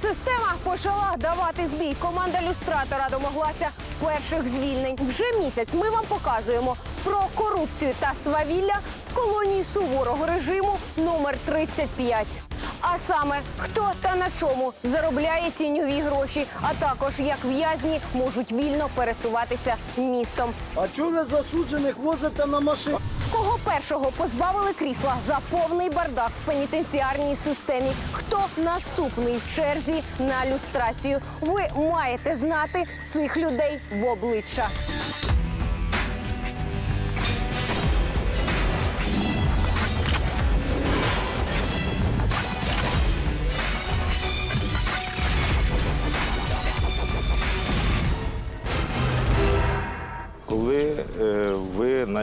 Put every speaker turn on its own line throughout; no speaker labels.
Система почала давати збій. Команда люстратора домоглася перших звільнень. Вже місяць ми вам показуємо про корупцію та свавілля в колонії суворого режиму номер 35. А саме хто та на чому заробляє тіньові гроші, а також як в'язні можуть вільно пересуватися містом.
А чого ви засуджених возите на машині?
Кого першого позбавили крісла за повний бардак в пенітенціарній системі? Хто наступний в черзі на люстрацію? Ви маєте знати цих людей в обличчя.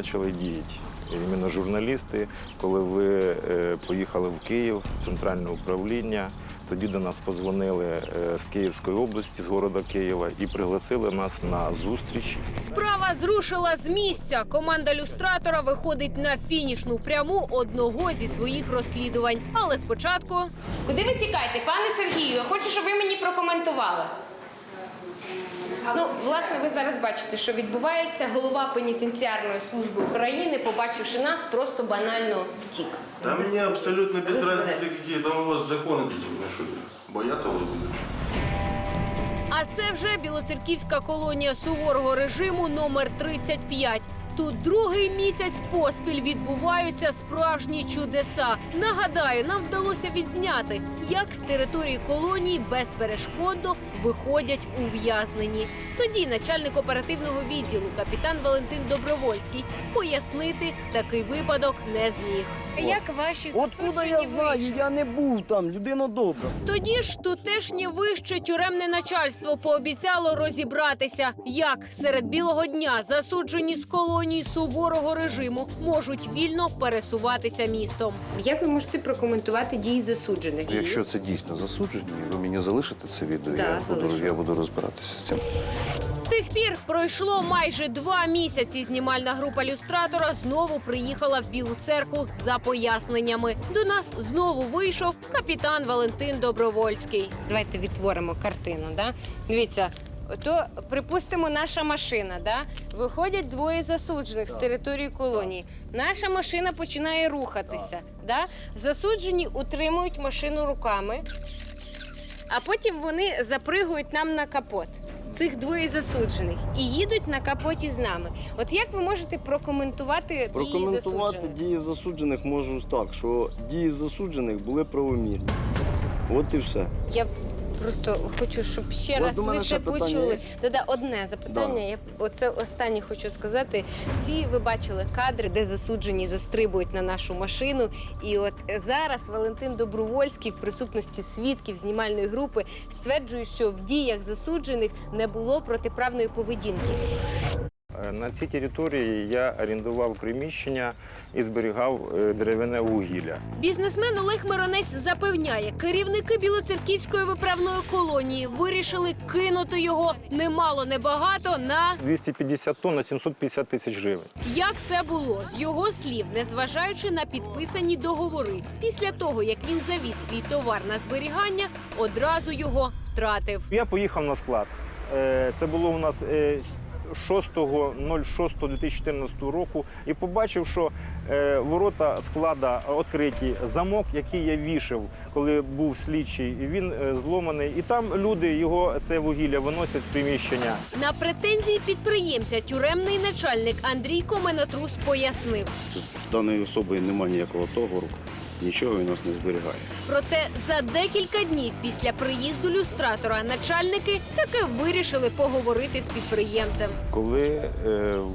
Почали діяти, іменно журналісти, коли ви е, поїхали в Київ, в центральне управління, тоді до нас позвонили е, з Київської області, з города Києва, і пригласили нас на зустріч.
Справа зрушила з місця. Команда люстратора виходить на фінішну пряму одного зі своїх розслідувань. Але спочатку
Куди ви тікаєте, пане Сергію? Я хочу, щоб ви мені прокоментували. Ну, власне, ви зараз бачите, що відбувається. Голова пенітенціарної служби України, побачивши нас, просто банально втік.
Да мені абсолютно без різниці, які там у вас закони тоді, що я бояться вас будут?
А це вже білоцерківська колонія суворого режиму номер 35. Тут другий місяць поспіль відбуваються справжні чудеса. Нагадаю, нам вдалося відзняти, як з території колонії безперешкодно виходять ув'язнені. Тоді начальник оперативного відділу капітан Валентин Добровольський пояснити такий випадок не зміг.
Як ваші
Откуда я знаю? Я не був там, людина добра.
Тоді ж тутешнє вище тюремне начальство пообіцяло розібратися, як серед білого дня засуджені з колонії суворого режиму можуть вільно пересуватися містом.
Як ви можете прокоментувати дії засуджених?
Якщо це дійсно засуджені, ви мені залишите це відео,
Да,
я, буду,
залишу.
я буду розбиратися з цим.
З тих пір пройшло майже два місяці. Знімальна група люстратора знову приїхала в Білу церкву за поясненнями. До нас знову вийшов капітан Валентин Добровольський.
Давайте відтворимо картину. Да? Дивіться, то припустимо, наша машина. Да? Виходять двоє засуджених з території колонії. Наша машина починає рухатися. Да? Засуджені утримують машину руками, а потім вони запригують нам на капот. Цих двоє засуджених і їдуть на капоті з нами. От як ви можете прокоментувати дії
Прокоментувати
засуджених?
дії засуджених можу так, що дії засуджених були правомірні. От і все.
Я просто хочу, щоб ще раз ви це почули. Да-да, одне запитання.
Да.
Я оце останнє хочу сказати. Всі ви бачили кадри, де засуджені застрибують на нашу машину. І от зараз Валентин Добровольський в присутності свідків знімальної групи стверджує, що в діях засуджених не було протиправної поведінки.
Е, На цій території я орендував приміщення і зберігав е, дерев'яне вугілля.
Бізнесмен Олег Миронець запевняє, керівники білоцерківської виправної колонії вирішили кинути його немало небагато на
250 тонн на 750 тисяч гривень.
як це було з його слів, незважаючи на підписані договори. Після того як він завіз свій товар на зберігання, одразу його втратив.
Я поїхав на склад. Е, Це було у нас 6.06.2014 року і побачив, що е, ворота склада відкриті. Замок, який я вішав, коли був слідчий, він е, зломаний. І там люди його це вугілля виносять з приміщення.
На претензії підприємця тюремний начальник Андрій Коменотрус пояснив.
З даною особою немає ніякого договору, нічого він нас не зберігає.
Проте за декілька днів після приїзду люстратора начальники таки вирішили поговорити з підприємцем.
Коли е,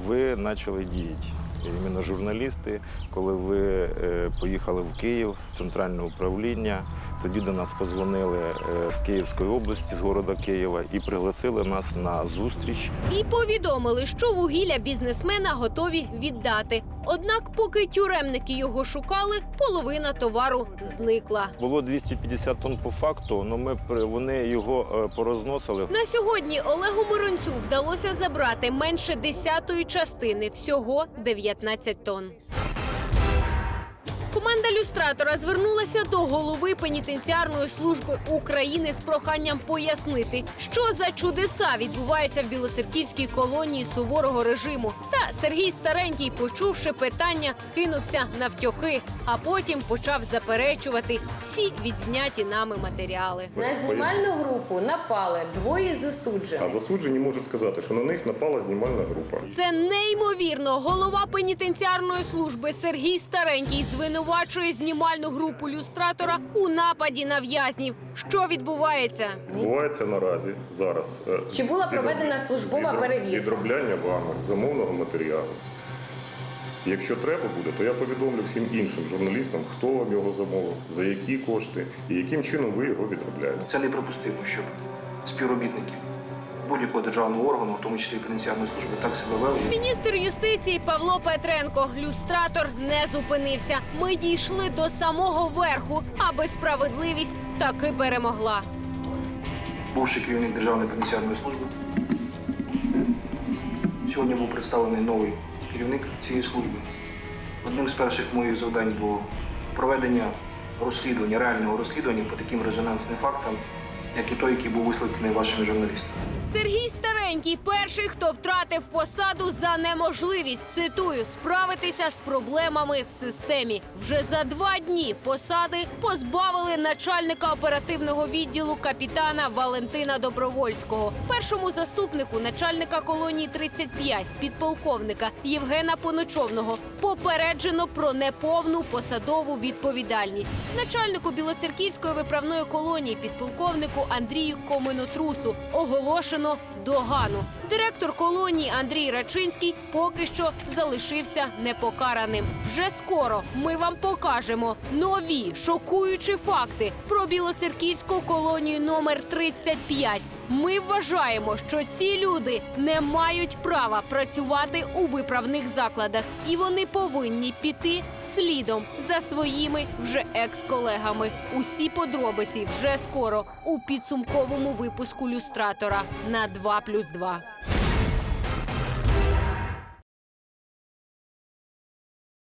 ви почали діяти, іменно журналісти, коли ви е, поїхали в Київ, в центральне управління, тоді до нас позвонили е, з Київської області, з города Києва, і пригласили нас на зустріч.
І повідомили, що вугілля бізнесмена готові віддати. Однак, поки тюремники його шукали, половина товару зникла.
Було 250 тонн по факту, але ми вони його е, порозносили.
На сьогодні Олегу Миронцю вдалося забрати менше десятої частини, всього 19 тонн. Команда люстратора звернулася до голови пенітенціарної служби України з проханням пояснити, що за чудеса відбуваються в білоцерківській колонії суворого режиму. Та Сергій Старенький, почувши питання, кинувся навтьоки, а потім почав заперечувати всі відзняті нами матеріали.
На знімальну групу напали двоє засуджених.
А засуджені можуть сказати, що на них напала знімальна група.
Це неймовірно. Голова пенітенціарної служби Сергій Старенький звинувачує знімальну групу люстратора у нападі на в'язнів. Що відбувається?
Відбувається наразі зараз. е,
Чи була проведена службова перевірка?
Відробляння вами замовного матеріалу. Якщо треба буде, то я повідомлю всім іншим журналістам, хто вам його замовив, за які кошти і яким чином ви його відробляєте.
Це неприпустимо, щоб співробітники будь-якого державного органу, в тому числі і пенітенціарної служби, так себе вели.
Міністр юстиції Павло Петренко, люстратор, не зупинився. Ми дійшли до самого верху, аби справедливість таки перемогла.
Бувший керівник Державної пенітенціарної служби. Сьогодні був представлений новий керівник цієї служби. Одним з перших моїх завдань було проведення розслідування, реального розслідування по таким резонансним фактам, як і той, який був висвітлений вашими журналістами.
Сергій Старенький перший, хто втратив посаду за неможливість, цитую, справитися з проблемами в системі. Вже за два дні посади позбавили начальника оперативного відділу капітана Валентина Добровольського, першому заступнику начальника колонії 35, підполковника Євгена Поночовного. Попереджено про неповну посадову відповідальність. Начальнику Білоцерківської виправної колонії, підполковнику Андрію Коминотрусу оголошено догану. Директор колонії Андрій Рачинський поки що залишився непокараним. Вже скоро ми вам покажемо нові шокуючі факти про білоцерківську колонію номер 35. Ми вважаємо, що ці люди не мають права працювати у виправних закладах, і вони повинні піти слідом за своїми вже екс-колегами. Усі подробиці вже скоро у підсумковому випуску люстратора на 2+,2.